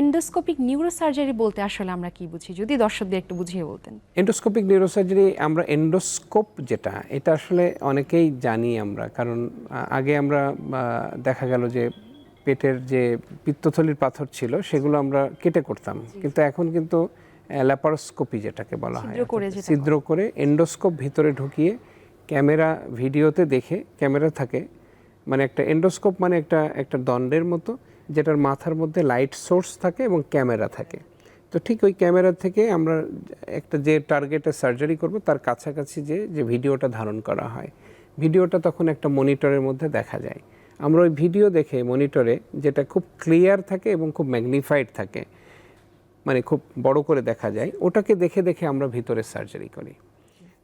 Endoscopic neurosurgery বলতে আসলে আমরা কি বুঝি? যদি দর্শকদের একটু বুঝিয়ে বলতেন। এন্ডোস্কোপিক নিউরোসার্জারি আমরা এন্ডোস্কোপ যেটা এটা আসলে অনেকেই জানি আমরা। কারণ আগে আমরা দেখা গেল যে পেটের যে পিত্তথলির পাথর ছিল সেগুলো আমরা কেটে করতাম। কিন্তু এখন কিন্তু ল্যাপারোস্কোপি যেটাকে বলা হয় ছিদ্র করে এন্ডোস্কোপ ভিতরে ঢুকিয়ে ক্যামেরা ভিডিওতে দেখে ক্যামেরা থাকে। মানে একটা এন্ডোস্কোপ মানে একটা একটা দণ্ডের মতো। যেটার মাথার মধ্যে লাইট সোর্স থাকে এবং ক্যামেরা থাকে। তো ঠিক ওই ক্যামেরা থেকে আমরা একটা যে টার্গেটে সার্জারি করব তার কাছাকাছি যে যে ভিডিওটা ধারণ করা হয়। ভিডিওটা তখন একটা মনিটরের মধ্যে দেখা যায়। আমরা ওই ভিডিও দেখে মনিটরে যেটা খুব ক্লিয়ার থাকে এবং খুব ম্যাগনিফাইড থাকে মানে খুব বড় করে দেখা যায় ওটাকে দেখে দেখে আমরা ভিতরে সার্জারি করি।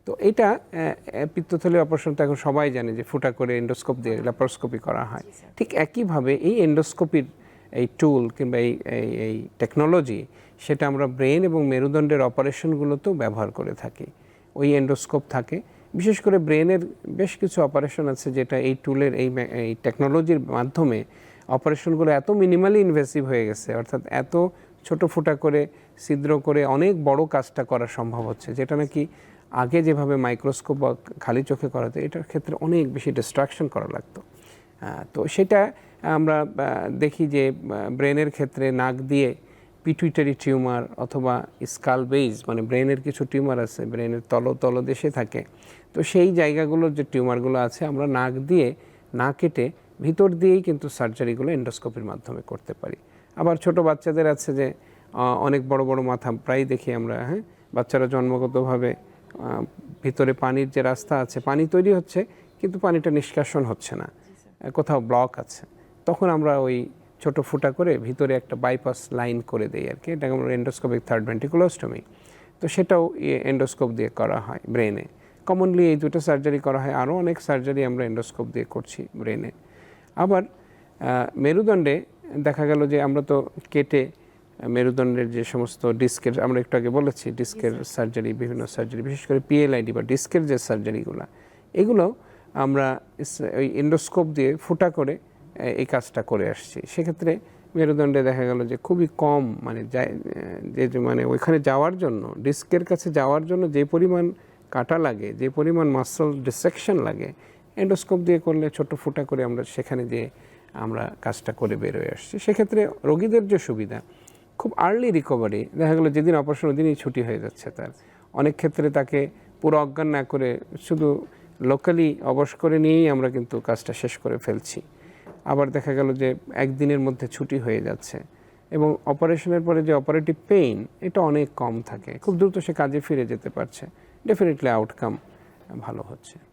তো এটা আহ, আহ, পিত্তথলি অপারেশন তো এখন সবাই জানে যে ফুটা করে এন্ডোস্কোপ দিয়ে ল্যাপারোস্কোপি করা হয়। ঠিক একইভাবে এই এন্ডোস্কোপির এই টুল কিংবা এই, এই- টেকনোলজি সেটা আমরা ব্রেন এবং মেরুদণ্ডের অপারেশনগুলোতেও ব্যবহার করে থাকি। ওই এন্ডোস্কোপ থাকে। বিশেষ করে ব্রেনের বেশ কিছু অপারেশন আছে যেটা এই টুলের এই এই টেকনোলজির মাধ্যমে অপারেশনগুলো এত মিনিমালি ইনভেসিভ হয়ে গেছে, অর্থাৎ এত ছোট ফুটা করে, ছিদ্র করে অনেক বড় কাজটা করা সম্ভব হচ্ছে, যেটা নাকি আগে যেভাবে মাইক্রোস্কোপ বা খালি চোখে করাতো, এটার ক্ষেত্রে অনেক বেশি ডিস্ট্রাকশন করা লাগতো। তো সেটা আমরা দেখি যে ব্রেনের ক্ষেত্রে নাক দিয়ে পিটুইটারি টিউমার অথবা স্কাল বেজ মানে ব্রেনের কিছু টিউমার আছে, ব্রেনের তল, তলদেশে থাকে। তো সেই জায়গাগুলোর যে টিউমারগুলো আছে, আমরা নাক দিয়ে, না কেটে ভিতর দিয়েই কিন্তু সার্জারিগুলো এন্ডোস্কোপির মাধ্যমে করতে পারি। আবার ছোট বাচ্চাদের আছে যে অনেক বড় বড় মাথা প্রায় দেখি আমরা হ্যাঁ? বাচ্চারা জন্মগতভাবে ভিতরে পানির যে রাস্তা আছে, পানি তৈরি হচ্ছে, কিন্তু পানিটা নিষ্কাশন হচ্ছে না। কোথাও ব্লক আছে। তখন আমরা ওই ছোট ফুটা করে ভিতরে একটা বাইপাস লাইন করে দেই আর কি এটাকে আমরা এন্ডোস্কোপিক থার্ড ভেন্টিকুলোস্টমি তো সেটাও এন্ডোস্কোপ দিয়ে করা হয় ব্রেনে কমনলি এই দুটো সার্জারি করা হয়। আরও অনেক সার্জারি আমরা এন্ডোস্কোপ দিয়ে করছি ব্রেনে আবার মেরুদণ্ডে দেখা গেল যে আমরা তো কেটে মেরুদণ্ডের যে সমস্ত ডিস্কের আমরা একটু আগে বলেছি ডিস্কের সার্জারি বিভিন্ন সার্জারি বিশেষ করে পিএলআইডি বা ডিস্কের যে সার্জারিগুলো এগুলো আমরা ওই এন্ডোস্কোপ দিয়ে ফুটা করে এই কাজটা করে আসছি। সেক্ষেত্রে মেরুদণ্ডে দেখা গেল যে খুবই কম মানে যে মানে ওইখানে যাওয়ার জন্য, ডিস্কের কাছে যাওয়ার জন্য যে পরিমাণ কাটা লাগে, যে পরিমাণ মাসল ডিসেকশন লাগে, এন্ডোস্কোপ দিয়ে করলে ছোট ফুটা করে আমরা সেখানে যে আমরা কাজটা করে বের হয়ে আসছি। সেক্ষেত্রে রোগীদের যে সুবিধা, খুব আর্লি রিকভারি দেখা গেলো যেদিন অপারেশন ওদিনই ছুটি হয়ে যাচ্ছে তার। অনেক ক্ষেত্রে তাকে পুরো অজ্ঞান না করে শুধু লোকালি অবশ করে নিয়েই আমরা কিন্তু কাজটা শেষ করে ফেলছি। আবার দেখা গেল যে একদিনের মধ্যে ছুটি হয়ে যাচ্ছে এবং অপারেশনের পরে যে অপারেটিভ পেইন এটা অনেক কম থাকে। খুব দ্রুত সে কাজে ফিরে যেতে পারছে। ডেফিনেটলি আউটকাম ভালো হচ্ছে।